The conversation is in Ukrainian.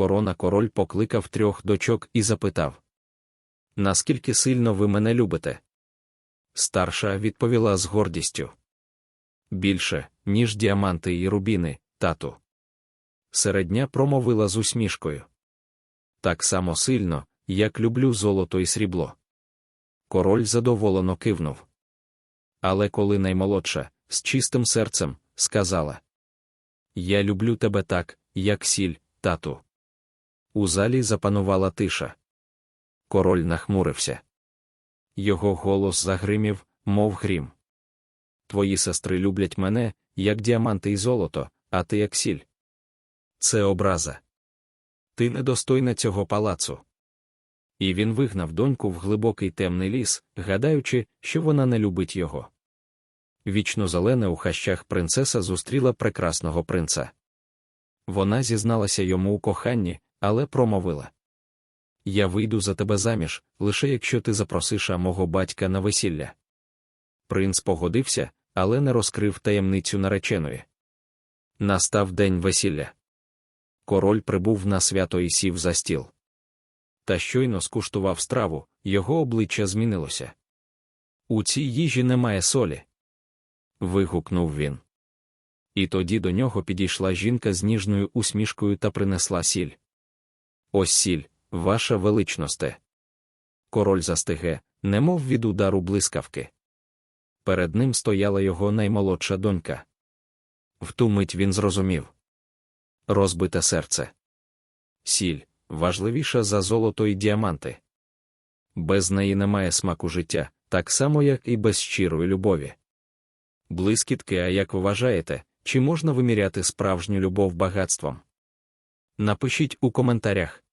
корона король покликав трьох дочок і запитав: Наскільки сильно ви мене любите? Старша відповіла з гордістю. Більше, ніж діаманти і рубіни, тату. Середня промовила з усмішкою. Так само сильно, як люблю золото і срібло. Король задоволено кивнув. Але коли наймолодша, з чистим серцем, сказала: Я люблю тебе так, як сіль, тату. У залі запанувала тиша. Король нахмурився. Його голос загримів, мов грім. Твої сестри люблять мене, як діаманти і золото, а ти як сіль. Це образа. Ти недостойна цього палацу. І він вигнав доньку в глибокий темний ліс, гадаючи, що вона не любить його. Вічно зелене у хащах принцеса зустріла прекрасного принца. Вона зізналася йому у коханні, але промовила Я вийду за тебе заміж, лише якщо ти запросиш мого батька на весілля. Принц погодився, але не розкрив таємницю нареченої. Настав день весілля. Король прибув на свято і сів за стіл. Та щойно скуштував страву, його обличчя змінилося. У цій їжі немає солі. вигукнув він. І тоді до нього підійшла жінка з ніжною усмішкою та принесла сіль. Ось сіль, ваша величносте. Король застиге, немов від удару блискавки. Перед ним стояла його наймолодша донька. В ту мить він зрозумів розбите серце. Сіль важливіша за золото і діаманти. Без неї немає смаку життя, так само, як і без щирої любові. Блискітки, а як вважаєте, чи можна виміряти справжню любов багатством? Напишіть у коментарях.